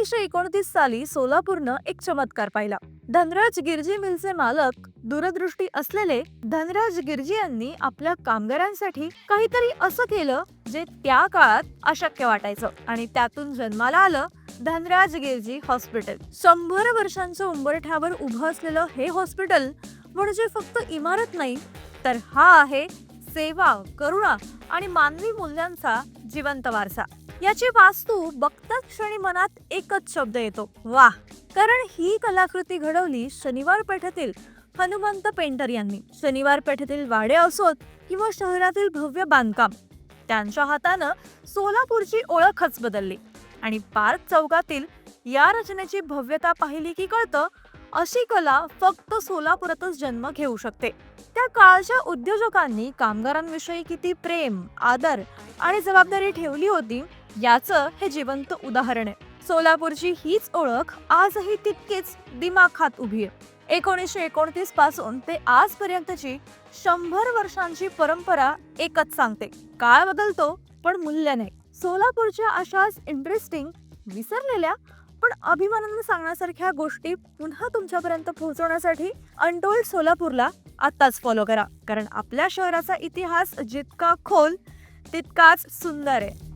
एकोणीसशे एकोणतीस साली सोलापूरनं एक चमत्कार पाहिला. धनराज गिरजी मिलचे मालक दूरदृष्टी असलेले धनराज गिरजी यांनी आपल्या कामगारांसाठी काहीतरी असं केलं जे त्या काळात अशक्य वाटायचं आणि त्यातून जन्माला आलं धनराज गिरजी हॉस्पिटल. शंभर वर्षांच्या उंबरठ्यावर उभं असलेलं हे हॉस्पिटल म्हणजे फक्त इमारत नाही तर हा आहे सेवा करुणा आणि मानवी मूल्यांचा जिवंत वारसा. याची वास्तू बघताच क्षणी मनात एकच शब्द येतो वा. कारण ही कलाकृती घडवली शनिवार पेठेतील हनुमंत पेंटर यांनी. शनिवार पेठेतील वाडे असोत किंवा शहरातील भव्य बांधकाम त्यांच्या हातानं सोलापूरची ओळखच बदलली. आणि पार्क चौकातील या रचनेची भव्यता पाहिली की कळतं अशी कला फक्त सोलापुरातच जन्म घेऊ शकते. त्या काळच्या उद्योजकांनी कामगारांविषयी किती प्रेम आदर आणि जबाबदारी ठेवली होती याचं हे जिवंत उदाहरण आहे. सोलापूरची हीच ओळख आजही तितकीच दिमाखात उभी आहे. एकोणीसशे एकोणतीसपासून ते आजपर्यंतची शंभर वर्षांची परंपरा एकच सांगते. काळ बदलतो पण मूल्य नाही. सोलापूरच्या अशाच इंटरेस्टिंग विसरलेल्या पण अभिमानानं सांगण्यासारख्या गोष्टी पुन्हा तुमच्यापर्यंत पोहोचवण्यासाठी अनटोल्ड सोलापूरला आत्ताच फॉलो करा. कारण आपल्या शहराचा इतिहास जितका खोल तितकाच सुंदर आहे.